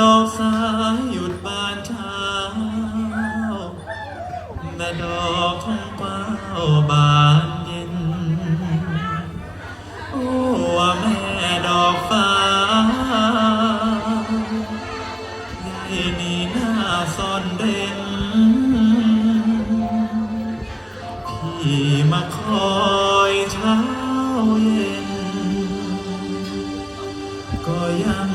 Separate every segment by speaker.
Speaker 1: ดอกสายหยุดบานเช้าแม่ดอกทองเป้าบานเย็น โอ้แม่ดอกฟ้าใหญ่นี่หน้าซ่อนเด่น พี่มาคอยเช้าเย็น ก็ยัง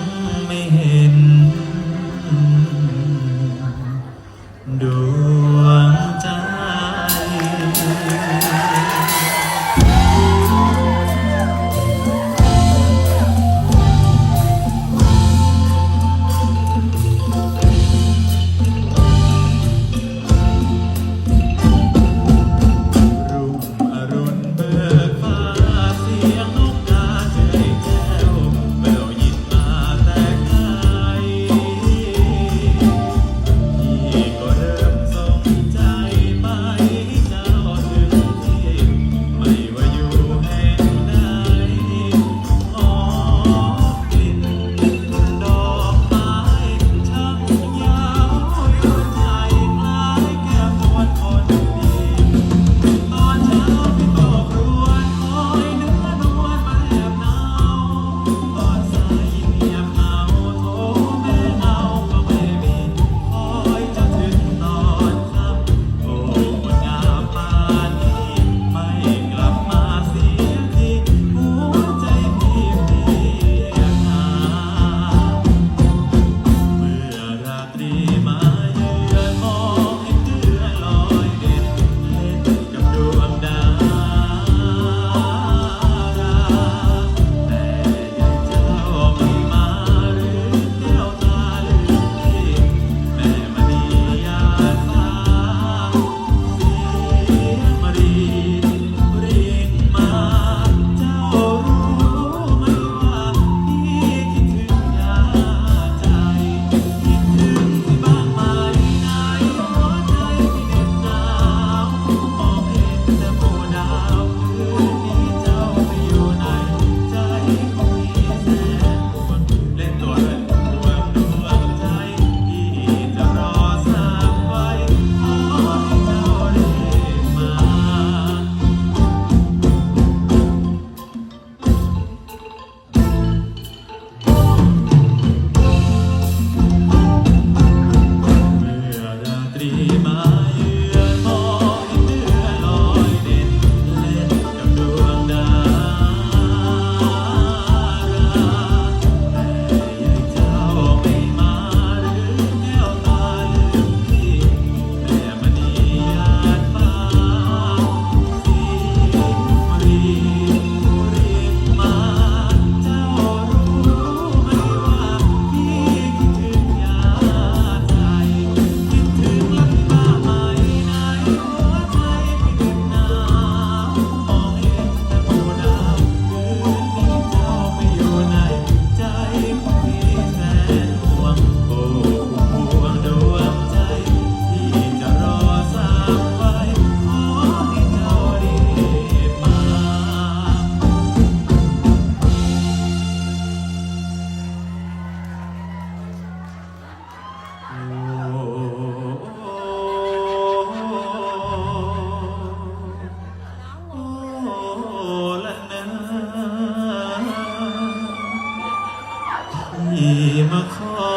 Speaker 1: มาคอ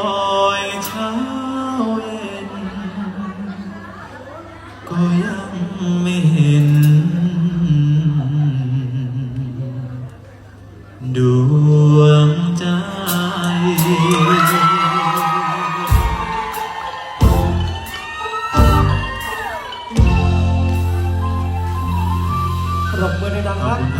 Speaker 1: ยเช้าเย็น ก็ยังไม่เห็น ดวงใจ
Speaker 2: รบมือดังๆครั
Speaker 1: บ